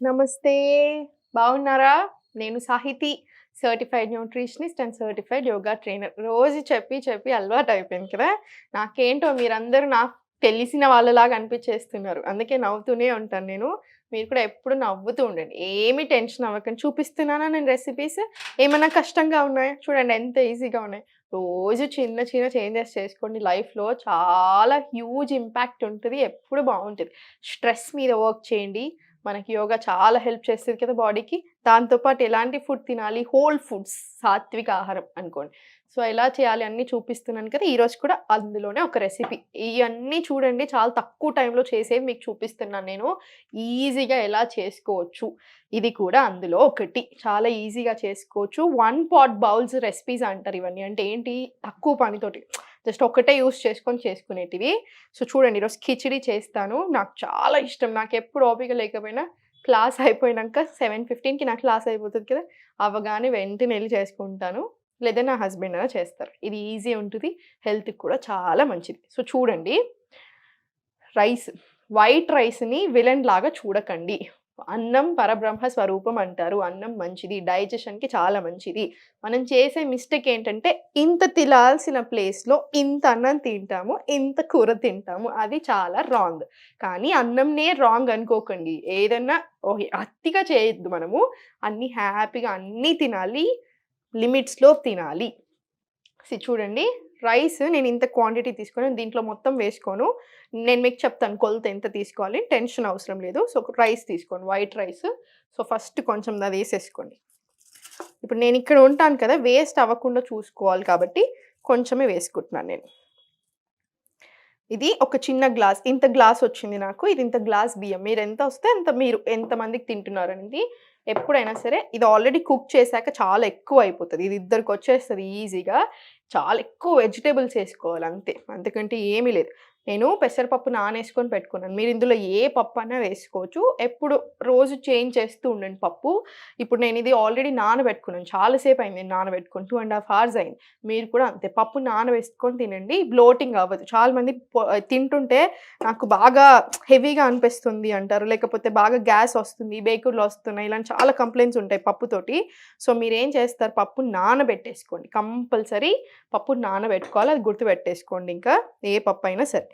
నమస్తే. బాగున్నారా? నేను Sahithi certified nutritionist and certified yoga trainer రోజు చెప్పి చెప్పి అలవాటు అయిపోయింది కదా? నాకేంటో మీరందరూ నాకు తెలిసిన వాళ్ళలాగా అనిపించేస్తున్నారు. అందుకే నవ్వుతూనే ఉంటాను నేను. మీరు కూడా ఎప్పుడు నవ్వుతూ ఉండండి. ఏమి టెన్షన్ అవ్వకండి. చూపిస్తున్నానా నేను రెసిపీస్ ఏమైనా కష్టంగా ఉన్నాయా? చూడండి ఎంత ఈజీగా ఉన్నాయి. రోజు చిన్న చిన్న చేంజెస్ చేసుకోండి. లైఫ్లో చాలా హ్యూజ్ ఇంపాక్ట్ ఉంటుంది. ఎప్పుడు బాగుంటుంది. స్ట్రెస్ మీద వర్క్ చేయండి. మనకి యోగా చాలా హెల్ప్ చేస్తుంది కదా బాడీకి. దాంతోపాటు ఎలాంటి ఫుడ్ తినాలి? హోల్ ఫుడ్స్ సాత్విక ఆహారం అనుకోండి. సో ఎలా చేయాలి అన్నీ చూపిస్తున్నాను కదా ఈరోజు కూడా అందులోనే ఒక రెసిపీ. ఇవన్నీ చూడండి చాలా తక్కువ టైంలో చేసేవి మీకు చూపిస్తున్నాను నేను. ఈజీగా ఎలా చేసుకోవచ్చు? ఇది కూడా అందులో ఒకటి. చాలా ఈజీగా చేసుకోవచ్చు. వన్ పాట్ బౌల్స్ రెసిపీస్ అంటారు ఇవన్నీ. అంటే ఏంటి? తక్కువ పనితోటి. జస్ట్ ఒకటే యూస్ చేసుకొని చేసుకునేటివి. సో చూడండి ఈరోజు కిచిడి చేస్తాను. నాకు చాలా ఇష్టం. నాకు ఎప్పుడు ఓపిక లేకపోయినా క్లాస్ అయిపోయినాక సెవెన్ ఫిఫ్టీన్కి నా క్లాస్ అయిపోతుంది కదా అవ్వగానే వెంటనే వెళ్ళి చేసుకుంటాను. లేదా నా హస్బెండ్ అయినా చేస్తారు. ఇది ఈజీ ఉంటుంది. హెల్త్కి కూడా చాలా మంచిది. సో చూడండి. రైస్ వైట్ రైస్ని విలన్ లాగా చూడకండి. అన్నం పరబ్రహ్మ స్వరూపం అంటారు. అన్నం మంచిది. డైజెషన్కి చాలా మంచిది. మనం చేసే మిస్టేక్ ఏంటంటే ఇంత తినాల్సిన ప్లేస్లో ఇంత అన్నం తింటాము ఇంత కూర తింటాము. అది చాలా రాంగ్. కానీ అన్నంనే రాంగ్ అనుకోకండి. ఏదన్నా ఓకే అతిగా చేయొద్దు మనము. అన్ని హ్యాపీగా అన్నీ తినాలి. లిమిట్స్లో తినాలి. చూడండి. రైస్ నేను ఇంత క్వాంటిటీ తీసుకొని దీంట్లో మొత్తం వేసుకోను. నేను మీకు చెప్తాను కొలత ఎంత తీసుకోవాలి టెన్షన్ అవసరం లేదు. సో రైస్ తీసుకోండి వైట్ రైస్. సో ఫస్ట్ కొంచెం అది వేసేసుకోండి. ఇప్పుడు నేను ఇక్కడ ఉంటాను కదా వేస్ట్ అవ్వకుండా చూసుకోవాలి కాబట్టి కొంచెమే వేసుకుంటున్నాను నేను. ఇది ఒక చిన్న గ్లాస్ ఇంత గ్లాస్ వచ్చింది నాకు. ఇది ఇంత గ్లాస్ బియ్యం. మీరు ఎంత వస్తే అంత మీరు ఎంతమందికి తింటున్నారు అనేది ఎప్పుడైనా సరే ఇది ఆల్రెడీ కుక్ చేశాక చాలా ఎక్కువ అయిపోతుంది. ఇది ఇద్దరికి వచ్చేస్తుంది ఈజీగా. చాలా ఎక్కువ వెజిటేబుల్స్ వేసుకోవాలి అంతే. అంతకంటే ఏమీ లేదు. నేను పెసరపప్పు నానేసుకొని పెట్టుకున్నాను. మీరు ఇందులో ఏ పప్పు అయినా వేసుకోవచ్చు. ఎప్పుడు రోజు చేంజ్ చేస్తూ ఉండండి పప్పు. ఇప్పుడు నేను ఇది ఆల్రెడీ నానబెట్టుకున్నాను. చాలాసేపు అయింది నేను నానబెట్టుకుని టూ అండ్ హాఫ్ అవర్స్ అయింది. మీరు కూడా అంతే. పప్పు నానబెట్టుకొని తినండి. బ్లోటింగ్ అవ్వదు. చాలామంది తింటుంటే నాకు బాగా హెవీగా అనిపిస్తుంది అంటారు. లేకపోతే బాగా గ్యాస్ వస్తుంది బేకుడ్లు వస్తున్నాయి ఇలాంటి చాలా కంప్లైంట్స్ ఉంటాయి పప్పుతోటి సో మీరు ఏం చేస్తారు? పప్పు నానబెట్టేసుకోండి. కంపల్సరీ పప్పు నానబెట్టుకోవాలి. అది గుర్తుపెట్టేసుకోండి ఇంకా. ఏ పప్పు అయినా సరే.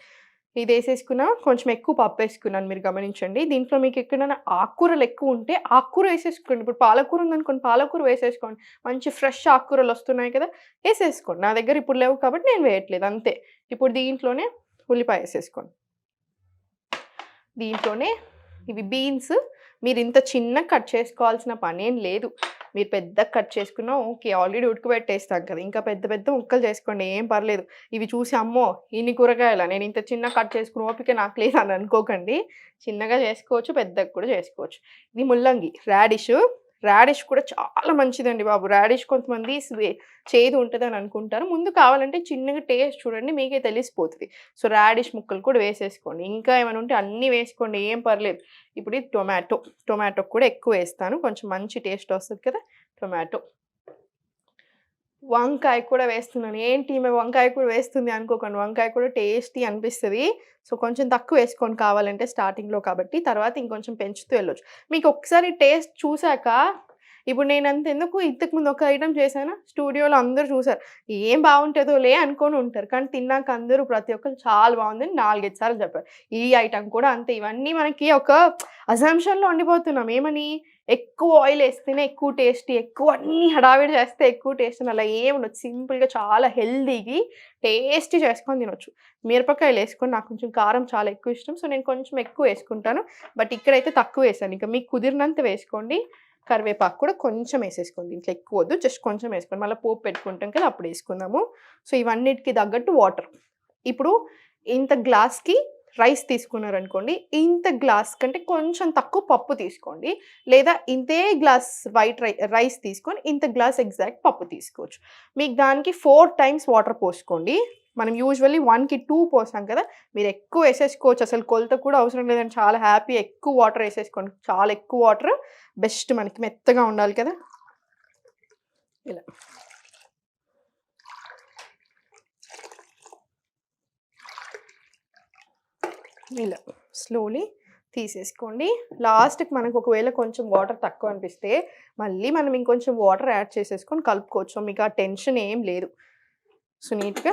ఇది వేసేసుకున్నా కొంచెం ఎక్కువ పప్పు వేసుకున్నాను మీరు గమనించండి. దీంట్లో మీకు ఎక్కడైనా ఆకుకూరలు ఎక్కువ ఉంటే ఆకుకూర వేసేసుకోండి. ఇప్పుడు పాలకూర ఉందనుకోండి పాలకూర వేసేసుకోండి. మంచి ఫ్రెష్ ఆకుకూరలు వస్తున్నాయి కదా వేసేసుకోండి. నా దగ్గర ఇప్పుడు లేవు కాబట్టి నేను వేయట్లేదు అంతే. ఇప్పుడు దీంట్లోనే ఉల్లిపాయ వేసేసుకోండి. దీంట్లోనే ఇవి బీన్స్. మీరు ఇంత చిన్న కట్ చేసుకోవాల్సిన పని ఏం లేదు. మీరు పెద్ద కట్ చేసుకున్నా ఓకే ఆల్రెడీ ఉడకబెట్టేస్తాం కదా ఇంకా పెద్ద పెద్ద ముక్కలు చేసుకోండి ఏం పర్లేదు. ఇవి చూసి అమ్మో ఇన్ని కూరగాయల? నేను ఇంత చిన్న కట్ చేసుకుని ఓపిక నాకు లేదు అని అనుకోకండి. చిన్నగా చేసుకోవచ్చు పెద్దగా కూడా చేసుకోవచ్చు. ఇది ముల్లంగి రాడిష్. రాడిష్ కూడా చాలా మంచిదండి బాబు. రాడిష్ కొంతమంది చేదు ఉంటుంది అని అనుకుంటారు. ముందు కావాలంటే చిన్నగా టేస్ట్ చూడండి మీకే తెలిసిపోతుంది. సో రాడిష్ ముక్కలు కూడా వేసేసుకోండి. ఇంకా ఏమైనా ఉంటే అన్నీ వేసుకోండి ఏం పర్లేదు. ఇప్పుడు ఇది టొమాటో టొమాటో కూడా ఎక్కువ వేస్తాను. కొంచెం మంచి టేస్ట్ వస్తుంది కదా టొమాటో. వంకాయ కూడా వేస్తున్నాను. ఏంటి ఈమె వంకాయ కూడా వేస్తుంది అనుకోకండి. వంకాయ కూడా టేస్టీ అనిపిస్తుంది. సో కొంచెం తక్కువ వేసుకొని కావాలంటే స్టార్టింగ్లో కాబట్టి తర్వాత ఇంకొంచెం పెంచుతూ వెళ్ళొచ్చు. మీకు ఒకసారి టేస్ట్ చూశాక ఇప్పుడు నేను అంత ఎందుకు ఇంతకు ముందు ఒక ఐటమ్ చేశాను? స్టూడియోలో అందరూ చూసారు. ఏం బాగుంటుందో లే అనుకొని ఉంటారు. కానీ తిన్నాక అందరూ ప్రతి ఒక్కరు చాలా బాగుందని నాలుగైదు సార్లు చెప్పారు. ఈ ఐటమ్ కూడా అంతే. ఇవన్నీ మనకి ఒక అజంషన్లో ఉండిపోతున్నాం. ఏమని? ఎక్కువ ఆయిల్ వేస్తేనే ఎక్కువ టేస్టీ ఎక్కువ అన్ని హడావిడి చేస్తే ఎక్కువ టేస్ట్ అలా ఏమి ఉండదు. సింపుల్గా చాలా హెల్దీకి టేస్టీ చేసుకొని తినొచ్చు. మిరపకాయలు వేసుకొని నాకు కొంచెం కారం చాలా ఎక్కువ ఇష్టం సో నేను కొంచెం ఎక్కువ వేసుకుంటాను. బట్ ఇక్కడైతే తక్కువ వేసాను. ఇంకా మీకు కుదిరినంత వేసుకోండి. కరివేపాకు కూడా కొంచెం వేసేసుకోండి. ఇంట్లో ఎక్కువ వద్దు జస్ట్ కొంచెం వేసుకోండి. మళ్ళీ పోపు పెట్టుకుంటాం కదా అప్పుడు వేసుకుందాము. సో ఇవన్నిటికి తగ్గట్టు వాటర్ ఇప్పుడు ఇంత గ్లాస్కి రైస్ తీసుకున్నారనుకోండి ఇంత గ్లాస్ కంటే కొంచెం తక్కువ పప్పు తీసుకోండి. లేదా ఇంతే గ్లాస్ వైట్ రై రైస్ తీసుకొని ఇంత గ్లాస్ ఎగ్జాక్ట్ పప్పు తీసుకోవచ్చు. మీకు దానికి ఫోర్ టైమ్స్ వాటర్ పోసుకోండి. మనం యూజువల్లీ వన్కి టూ పోసాం కదా మీరు ఎక్కువ వేసేసుకోవచ్చు. అసలు కొలత కూడా అవసరం లేదని చాలా హ్యాపీ ఎక్కువ వాటర్ వేసేసుకోండి. చాలా ఎక్కువ వాటర్ బెస్ట్ మనకి మెత్తగా ఉండాలి కదా. ఇలా. ఇలా స్లోలీ తీసేసుకోండి. లాస్ట్కి మనకు ఒకవేళ కొంచెం వాటర్ తక్కువ అనిపిస్తే మళ్ళీ మనం ఇంకొంచెం వాటర్ యాడ్ చేసేసుకొని కలుపుకోవచ్చు. మీకు ఆ టెన్షన్ ఏం లేదు. సో నీట్గా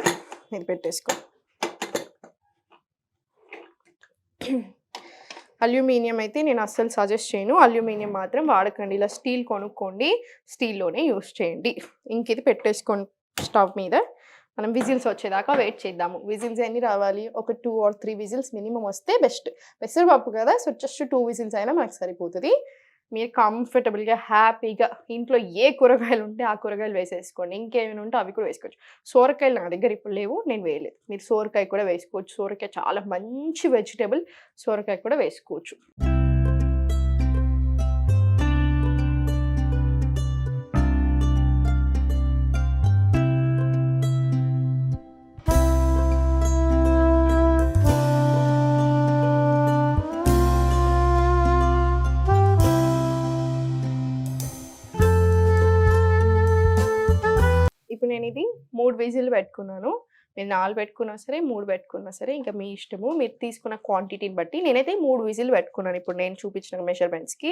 మీరు పెట్టేసుకో అల్యూమినియం అయితే నేను అస్సలు సజెస్ట్ చేయను. అల్యూమినియం మాత్రం వాడకండి. ఇలా స్టీల్ కొనుక్కోండి. స్టీల్లోనే యూస్ చేయండి. ఇంక ఇది పెట్టేసుకోండి స్టవ్ మీద. మనం విజిల్స్ వచ్చేదాకా వెయిట్ చేద్దాము. విజిల్స్ ఎన్ని రావాలి? ఒక two or three whistles minimum వస్తే బెస్ట్ పెసరపప్పు కదా సో జస్ట్ టూ విజిల్స్ అయినా మనకు సరిపోతుంది. మీరు కంఫర్టబుల్గా హ్యాపీగా ఇంట్లో ఏ కూరగాయలు ఉంటే ఆ కూరగాయలు వేసేసుకోండి. ఇంకేమైనా ఉంటే అవి కూడా వేసుకోవచ్చు. సోరకాయలు నా దగ్గర ఇప్పుడు లేవు నేను వేయలేదు. మీరు సోరకాయ కూడా వేసుకోవచ్చు. సోరకాయ చాలా మంచి వెజిటేబుల్ సోరకాయ కూడా వేసుకోవచ్చు. విజిల్ పెట్టుకున్నాను. మీరు నాలుగు పెట్టుకున్నా సరే మూడు పెట్టుకున్నా సరే ఇంకా మీ ఇష్టము. మీరు తీసుకున్న క్వాంటిటీని బట్టి నేనైతే మూడు విజిల్ పెట్టుకున్నాను. ఇప్పుడు నేను చూపించిన మెజర్మెంట్స్కి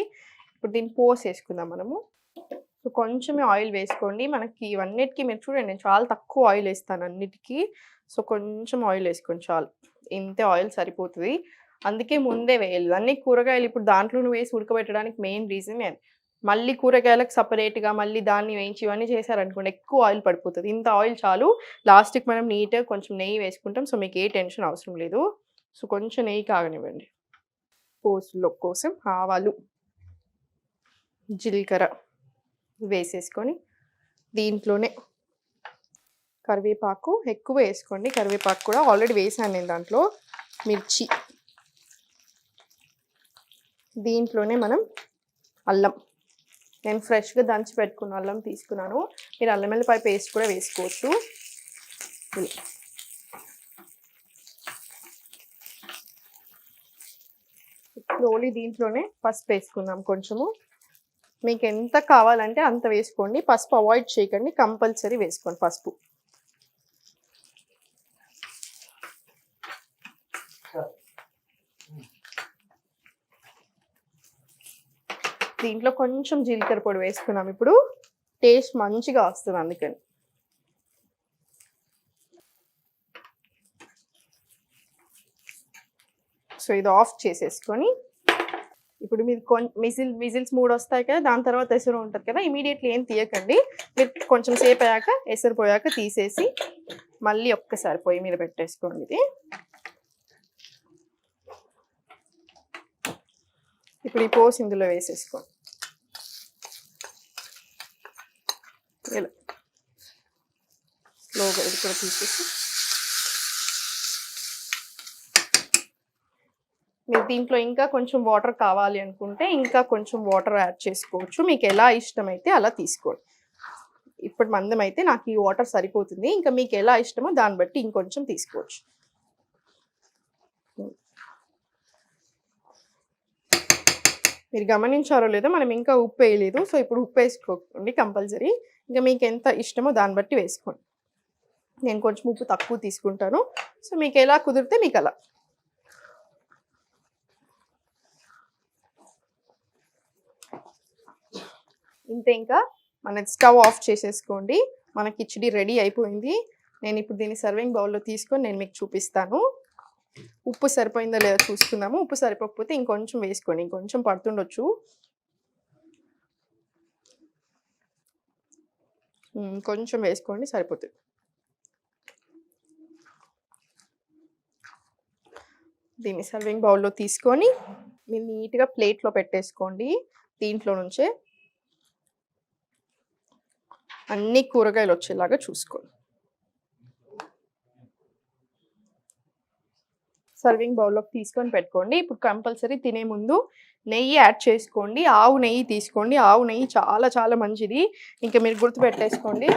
ఇప్పుడు దీన్ని పోస్ వేసుకుందాం మనము. సో కొంచెమే ఆయిల్ వేసుకోండి. మనకి ఇవన్నిటికీ మీరు చూడండి నేను చాలా తక్కువ ఆయిల్ వేస్తాను అన్నిటికీ. సో కొంచెం ఆయిల్ వేసుకోండి చాలు. ఇంతే ఆయిల్ సరిపోతుంది. అందుకే ముందే వేయాలి. అన్ని కూరగాయలు ఇప్పుడు దాంట్లో వేసి ఉడకబెట్టడానికి మెయిన్ రీజన్ అది. మళ్ళీ కూరగాయలకు సపరేట్గా మళ్ళీ దాన్ని వేయించి ఇవన్నీ చేశారనుకోండి ఎక్కువ ఆయిల్ పడిపోతుంది. ఇంత ఆయిల్ చాలు. లాస్ట్కి మనం నీట్గా కొంచెం నెయ్యి వేసుకుంటాం. సో మీకు ఏ టెన్షన్ అవసరం లేదు. సో కొంచెం నెయ్యి కాగనివ్వండి. పోసులో కోసం ఆవాలు జీలకర్ర వేసేసుకొని దీంట్లోనే కరివేపాకు ఎక్కువ వేసుకోండి. కరివేపాకు కూడా ఆల్రెడీ వేసాను నేను దాంట్లో. మిర్చి. దీంట్లోనే మనం అల్లం. నేను ఫ్రెష్గా దంచి పెట్టుకున్న అల్లం తీసుకున్నాను. మీరు అల్లం వెల్లిపాయ పేస్ట్ కూడా వేసుకోవచ్చు. స్లోలీ దీంట్లోనే పసుపు వేసుకుందాం కొంచెము. మీకు ఎంత కావాలంటే అంత వేసుకోండి. పసుపు అవాయిడ్ చేయకండి. కంపల్సరీ వేసుకోండి పసుపు. దీంట్లో కొంచెం జీలకర్ర పొడి వేసుకున్నాం ఇప్పుడు టేస్ట్ మంచిగా వస్తుంది అందుకని. సో ఇది ఆఫ్ చేసేసుకొని ఇప్పుడు మీరు కొంచెం మిజిల్ మిజిల్స్ మూడు వస్తాయి కదా దాని తర్వాత ఎసరు ఉంటుంది కదా ఇమీడియట్లీ ఏం తీయకండి. మీరు కొంచెం సేపు అయ్యాక ఎసరు పోయాక తీసేసి మళ్ళీ ఒక్కసారి పొయ్యి మీద పెట్టేసుకోండి ఇది. ఇప్పుడు ఈ పోసి ఇందులో వేసేసుకోండి ఇలా స్లోగా ఇది కూడా తీసేసి. మీరు దీంట్లో ఇంకా కొంచెం వాటర్ కావాలి అనుకుంటే ఇంకా కొంచెం వాటర్ యాడ్ చేసుకోవచ్చు. మీకు ఎలా ఇష్టమైతే అలా తీసుకోండి. ఇప్పుడు మందం అయితే నాకు ఈ వాటర్ సరిపోతుంది. ఇంకా మీకు ఎలా ఇష్టమో దాన్ని బట్టి ఇంకొంచెం తీసుకోవచ్చు. మీరు గమనించారో లేదో మనం ఇంకా ఉప్పు వేయలేదు. సో ఇప్పుడు ఉప్పు వేసుకోండి కంపల్సరీ. ఇంకా మీకు ఎంత ఇష్టమో దాన్ని బట్టి వేసుకోండి. నేను కొంచెం ఉప్పు తక్కువ తీసుకుంటాను. సో మీకు ఎలా కుదిరితే మీకు అలా. ఇంతే ఇంకా మన స్టవ్ ఆఫ్ చేసేసుకోండి. మన కిచిడి రెడీ అయిపోయింది. నేను ఇప్పుడు దీన్ని సర్వింగ్ బౌల్లో తీసుకొని నేను మీకు చూపిస్తాను. ఉప్పు సరిపోయిందో లేదో చూసుకుందాము. ఉప్పు సరిపోకపోతే ఇంకొంచెం వేసుకోండి. ఇంకొంచెం పడుతుండొచ్చు. కొంచెం వేసుకోండి సరిపోతుంది. దీన్ని సర్వింగ్ బౌల్లో తీసుకొని మీరు నీట్గా ప్లేట్లో పెట్టేసుకోండి దీంట్లో నుంచే. అన్ని కూరగాయలు వచ్చేలాగా చూసుకోండి. సర్వింగ్ బౌల్లోకి తీసుకొని పెట్టుకోండి. ఇప్పుడు కంపల్సరీ తినే ముందు నెయ్యి యాడ్ చేసుకోండి. ఆవు నెయ్యి తీసుకోండి. ఆవు నెయ్యి చాలా చాలా మంచిది. ఇంకా మీరు గుర్తుపెట్టేసుకోండి.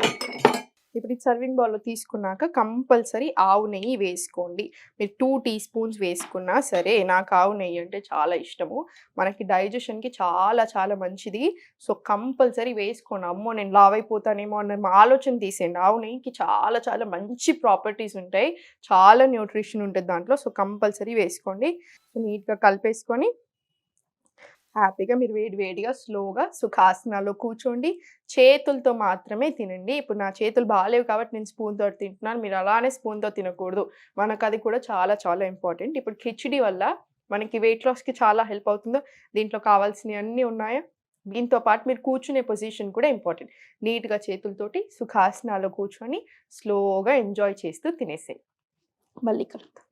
ఇప్పుడు ఈ సర్వింగ్ బౌల్‌లో తీసుకున్నాక కంపల్సరీ ఆవు నెయ్యి వేసుకోండి. మీరు టూ టీ స్పూన్స్ వేసుకున్నా సరే, నాకు ఆవు నెయ్యి అంటే చాలా ఇష్టము. మనకి డైజెషన్‌కి చాలా చాలా మంచిది. సో, కంపల్సరీ వేసుకోండి. అమ్మో! నేను లావైపోతానేమో అన్న ఆలోచన తీసేయండి. ఆవు నెయ్యికి చాలా చాలా మంచి ప్రాపర్టీస్ ఉంటాయి. చాలా న్యూట్రిషన్ ఉంటుంది దాంట్లో. సో, కంపల్సరీ వేసుకోండి. నీట్‌గా కలిపేసుకొని హ్యాపీగా మీరు వేడి వేడిగా స్లోగా సుఖాసనాలో కూర్చోండి. చేతులతో మాత్రమే తినండి. ఇప్పుడు నా చేతులు బాగాలేవు కాబట్టి నేను స్పూన్తో తింటున్నాను. మీరు అలానే స్పూన్‌తో తినకూడదు. మనకది కూడా చాలా చాలా ఇంపార్టెంట్. ఇప్పుడు కిచిడి వల్ల మనకి వెయిట్ లాస్‌కి చాలా హెల్ప్ అవుతుందో దీంట్లో కావాల్సినవి అన్నీ ఉన్నాయా? దీంతో పాటు మీరు కూర్చునే పొజిషన్ కూడా ఇంపార్టెంట్. నీట్‌గా చేతులతోటి సుఖాసనాలో కూర్చొని స్లోగా ఎంజాయ్ చేస్తూ తినేసేయి. మళ్ళీ కలుద్దాం.